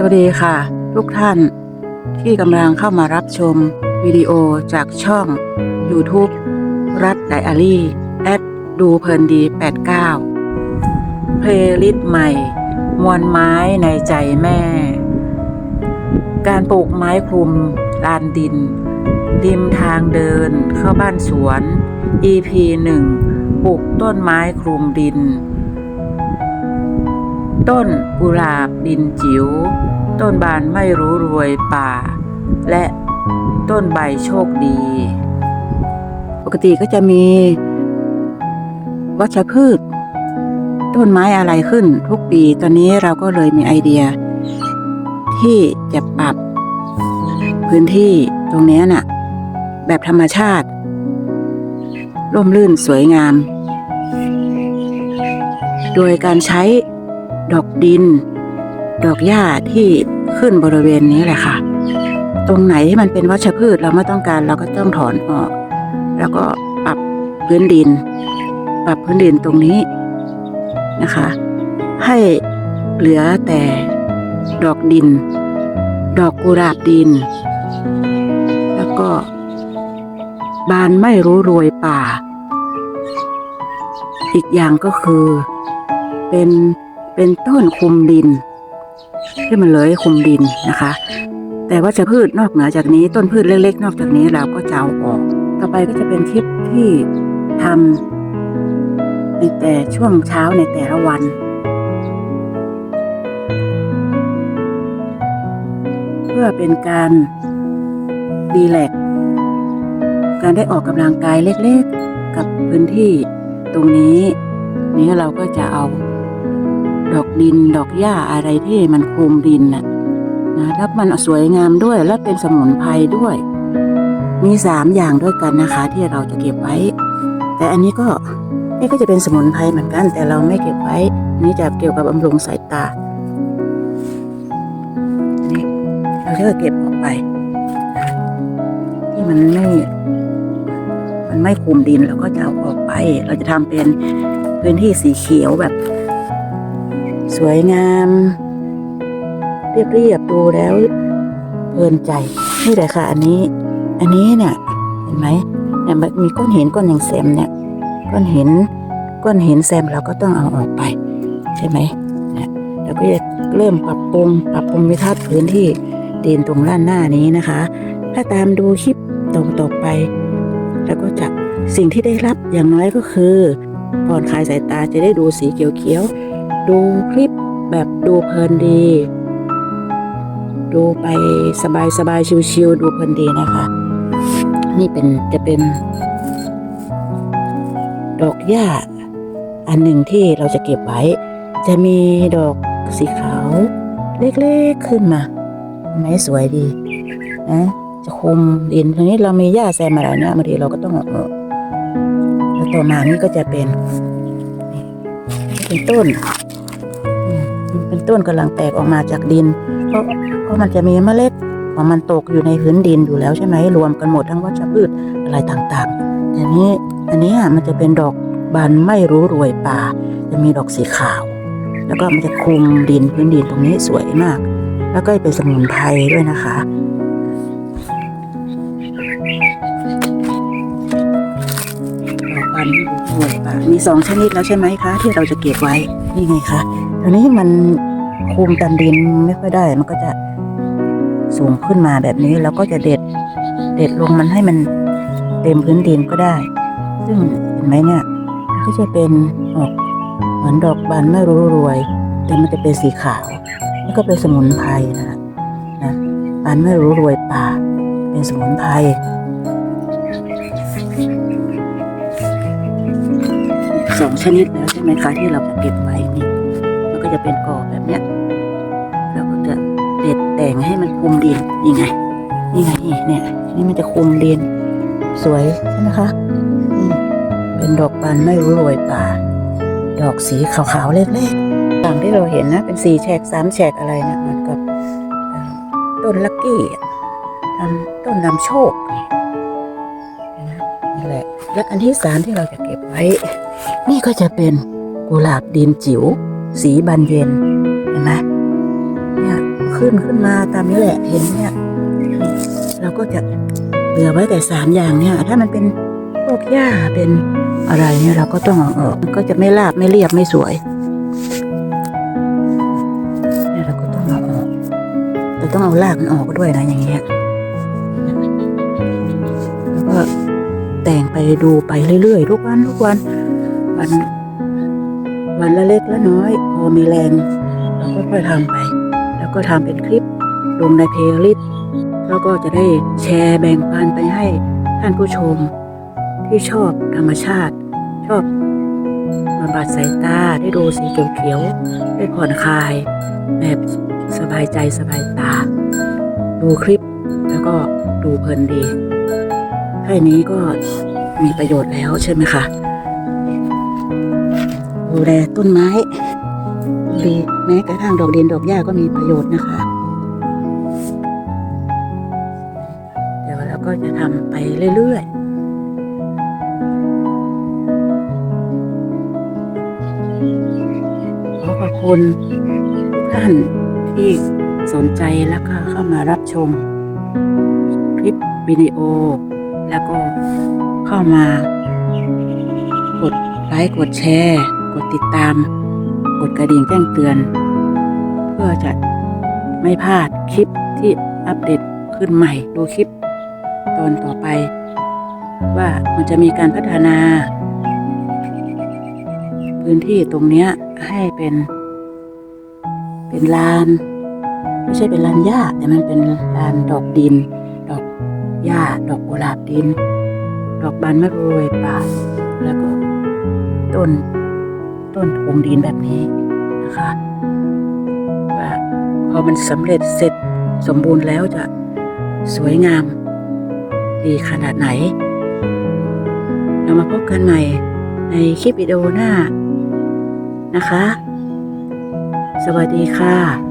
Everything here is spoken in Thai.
สวัสดีค่ะ ทุกท่านที่กำลังเข้ามารับชมวิดีโอจากช่อง YouTube รัฐไดอารี่แอดดูเพลินดี 89 เพลย์ลิสต์ใหม่ มวลไม้ในใจแม่ การปลูกไม้คลุมลานดิน ริมทางเดินเข้าบ้านสวน EP 1 ปลูกต้นไม้คลุมดิน ต้นกุหลาบดินจิ๋ว ต้นบานไม่รู้รวยป่า และต้นใบโชคดี ปกติก็จะมี วัชพืช ต้นไม้อะไรขึ้นทุกปีตอนนี้เราก็เลยมีไอเดีย ที่จะปรับ พื้นที่ตรงนี้น่ะ แบบธรรมชาติ ร่มรื่นสวยงาม โดยการใช้ดอกดิน ดอกหญ้าที่ขึ้นบริเวณนี้แหละค่ะ ตรงไหนที่มันเป็นวัชพืชเราไม่ต้องการเราก็ต้องถอนออก แล้วก็ปรับพื้นดิน ปรับพื้นดินตรงนี้นะคะ ให้เหลือแต่ดอกดิน ดอกกุหลาบดิน แล้วก็ บานไม่รู้รวยป่า อีกอย่างก็คือเป็นเป็นต้นคุมดิน ที่มันเลยคุมดินนะคะ แต่ว่าจะพืชนอกเหนือจากนี้ต้นพืชเล็ก ๆ นอกจากนี้เราก็จะเอาออก ต่อไปก็จะเป็นคลิปที่ทำในแต่ช่วงเช้าในแต่ละวันเพื่อเป็นการดีแลกการได้ออกกำลังกายเล็กๆ กับพื้นที่ตรงนี้ นี้เราก็จะเอา ดอกดินดอกหญ้าอะไรที่มันคลุมดินน่ะนะแล้วมันสวยงามด้วยและเป็นสมุนไพรด้วย มีสามอย่างด้วยกันนะคะ ที่เราจะเก็บไว้ แต่อันนี้ก็นี่ก็จะเป็นสมุนไพรเหมือนกัน แต่เราไม่เก็บไว้นนี้จะเกี่ยวกับบำรุงสายตาอันนี้เราจะเก็บออกไป ที่มันไม่ มันไม่คลุมดินเราก็จะเอาออกไป เราจะทำเป็นพื้นที่สีเขียวแบบ สวยงาม เรียบๆดูแล้วเพลินใจนี่แหละค่ะ อันนี้ อันนี้เนี่ยเห็นไหมเนี่ยมันมีก้อนหินก้อนอย่างแซมเนี่ยก้อนหินก้อนหินแซมเราก็ต้องเอาออกไป ใช่ไหมเนี่ยเราก็จะเริ่มปรับปรุงปรับปรุงวิทัศน์พื้นที่ดินตรงด้านหน้านี้นะคะ ถ้าตามดูคลิปต่อต่อไป แล้วก็จะสิ่งที่ได้รับอย่างน้อยก็คือผ่อนคลายสายตาจะได้ดูสีเขียวๆ ดูคลิปแบบดูเพลินดี ดูไปสบายสบายชิวๆดูเพลินดีนะคะ นี่เป็นจะเป็น ดอกหญ้า อันหนึ่งที่เราจะเก็บไว้ จะมีดอกสีขาว เล็กๆขึ้นมาไหมสวยดีนะจะคุมดินทีนี้เรามีหญ้าแซมอะไรเนี่ยบางทีเราก็ต้องออกแล้วต่อมานี่ก็จะเป็นเป็นต้น เป็นต้นกำลังแตกออกมาจากดิน เพราะเพราะมันจะมีเมล็ดของมันตกอยู่ในพื้นดินอยู่แล้วใช่ไหมรวมกันหมดทั้งวัชพืชอะไรต่างๆแต่นี้อันนี้มันจะเป็นดอกบานไม่รู้รวยป่า จะมีดอกสีขาว แล้วก็มันจะคลุมดินพื้นดินตรงนี้สวยมาก แล้วก็เป็นสมุนไพรด้วยนะคะดอกบานไม่รู้รวยป่ามีสองชนิดแล้วใช่ไหมคะ ที่เราจะเก็บไว้ นี่ไงคะ ตอนนี้มันคุมตันดินไม่ค่อยได้ มันก็จะสูงขึ้นมาแบบนี้แล้วก็จะเด็ด เด็ดลงมันให้มันเต็มพื้นดินก็ได้ ซึ่งเห็นไหมเนี่ยมันก็จะเป็นออกเหมือนดอกบานไม่รู้รวย แต่มันจะเป็นสีขาวแล้วก็เป็นสมุนไพรนะนะบานไม่รู้รวยป่า เป็นสมุนไพรสองชนิดแล้วใช่ไหมคะที่เราเก็บไว้นี่ ก็จะเป็นกอแบบเนี้ยเราก็จะเด็ดแต่งให้มันคุมดินนี่ไงนี่ไงนี่เนี่ยนี่มันจะคุมดินสวยใช่ไหมคะเป็นดอกบานไม่รู้โรยป่า ดอกสีขาวๆเล็กๆต่างที่เราเห็นนะ เป็นสี่แฉกสามแฉกอะไรนะมือนกับต้นลักกี้อะทำต้นนำโชคนี่แหละและอันที่สามที่เราจะเก็บไว้ นี่ก็จะเป็นกุหลาบดินจิ๋ว สีบานเย็น เห็นไหมเนี่ยขึ้นขึ้นมาตามนี้แหละ เห็นเนี่ย เราก็จะเหลือไว้แต่สามอย่างเนี่ย ถ้ามันเป็นพวกหญ้าเป็นอะไรเนี่ยเราก็ต้องเอาออกมันก็จะไม่ราบไม่เรียบไม่สวยเนี่ยเราก็ต้องเอาออกเราต้องเอารากมันออกด้วยนะอย่างเงี้ยแล้วก็แต่งไปดูไปเรื่อยๆทุกวันทุกวันวัน วันละเล็กละน้อย พอมีแรง เราก็ค่อยทำไป แล้วก็ทำเป็นคลิปลงในเพลย์ลิสต์แล้วก็จะได้แชร์แบ่งปันไปให้ท่านผู้ชม ที่ชอบธรรมชาติ ชอบบำบัดสายตาได้ดูสีเขียวๆได้ผ่อนคลาย แบบสบายใจสบายตา ดูคลิปแล้วก็ดูเพลินดีแค่นี้ก็มีประโยชน์แล้วใช่ไหมคะ ดูแลต้นไม้ดีแม้กระทั่งดอกเดินดอกหญ้าก็มีประโยชน์นะคะ เดี๋ยวเราก็จะทำไปเรื่อยๆขอขอบคุณทุกท่านที่สนใจแล้วก็เข้ามารับชม คลิปวิดีโอ แล้วก็เข้ามากดไลค์กดแชร์ กดติดตาม กดกระดิ่งแจ้งเตือน เพื่อจะไม่พลาดคลิปที่อัปเดตขึ้นใหม่ดูคลิปตอนต่อไป ว่ามันจะมีการพัฒนา พื้นที่ตรงนี้ให้เป็น เป็นลาน ไม่ใช่เป็นลานหญ้าแต่มันเป็นลานดอกดิน ดอกหญ้าดอกกุหลาบดิน ดอกบานมะรูดป่าแล้วก็ต้น ต้นภูมิดินแบบนี้นะคะว่าพอมันสำเร็จเสร็จสมบูรณ์แล้วจะสวยงาม ดีขนาดไหน เรามาพบกันใหม่ในคลิปวิดีโอหน้านะคะ สวัสดีค่ะ